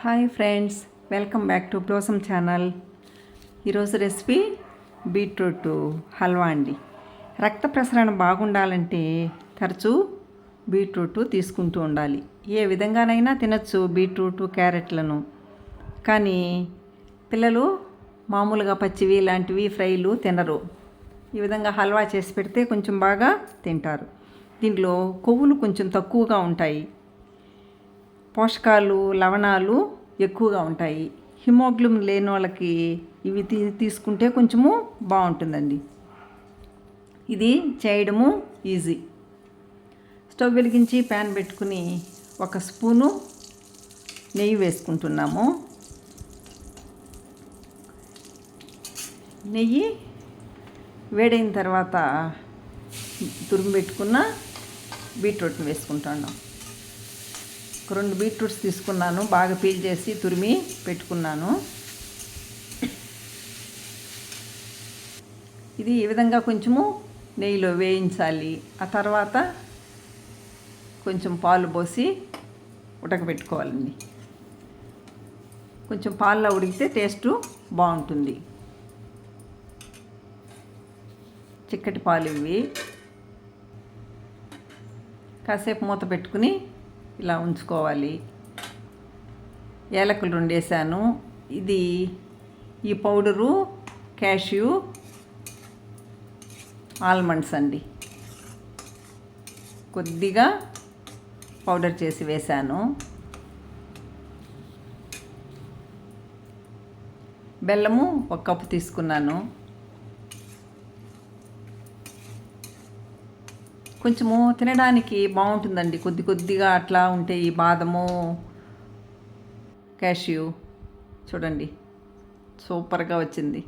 Hi friends welcome back to Blossom channel. ఈరోజు recipe beetroot halwa అండి. రక్త ప్రసరణ బాగుండాలంటే తరచూ బీట్రూట్ తీసుకుంటూ ఉండాలి. ఏ విధంగానైనా తినచ్చు బీట్రూట్ క్యారెట్లను. కానీ పిల్లలు మామూలుగా పచ్చివి లాంటివి ఫ్రైలు తినరు. ఈ విధంగా హల్వా చేసి పెడితే కొంచెం బాగా తింటారు. దీంట్లో కొవ్వులు కొంచెం తక్కువగా ఉంటాయి. పోషకాలు లవణాలు ఎక్కువగా ఉంటాయి. హిమోగ్లోబిన్ లేని వాళ్ళకి ఇవి తీ తీసుకుంటే కొంచెము బాగుంటుందండి. ఇది చేయడము ఈజీ. స్టవ్ వెలిగించి ప్యాన్ పెట్టుకుని ఒక స్పూను నెయ్యి వేసుకుంటున్నాము. నెయ్యి వేడైన తర్వాత తురుము పెట్టుకున్న బీట్రూట్ని వేసుకుంటున్నాం. రెండు బీట్రూట్స్ తీసుకున్నాను. బాగా పీల్ చేసి తురిమి పెట్టుకున్నాను. ఇది ఈ విధంగా కొంచెము నెయ్యిలో వేయించాలి. ఆ తర్వాత కొంచెం పాలు పోసి ఉడకబెట్టుకోవాలండి. కొంచెం పాల్లో ఉడికితే టేస్టు బాగుంటుంది. చిక్కటి పాలు ఇవి. కాసేపు మూత పెట్టుకుని ఇలా ఉంచుకోవాలి. ఏలకులు రెండు వేసాను ఇది ఈ పౌడరు క్యాష్యూ ఆల్మండ్స్ అండి. కొద్దిగా పౌడర్ చేసి వేశాను బెల్లము ఒక కప్పు తీసుకున్నాను. కొంచెము తినడానికి బాగుంటుందండి. కొద్ది కొద్దిగా అట్లా ఉంటే ఈ బాదము క్యాష్యూ చూడండి. సూపర్గా వచ్చింది.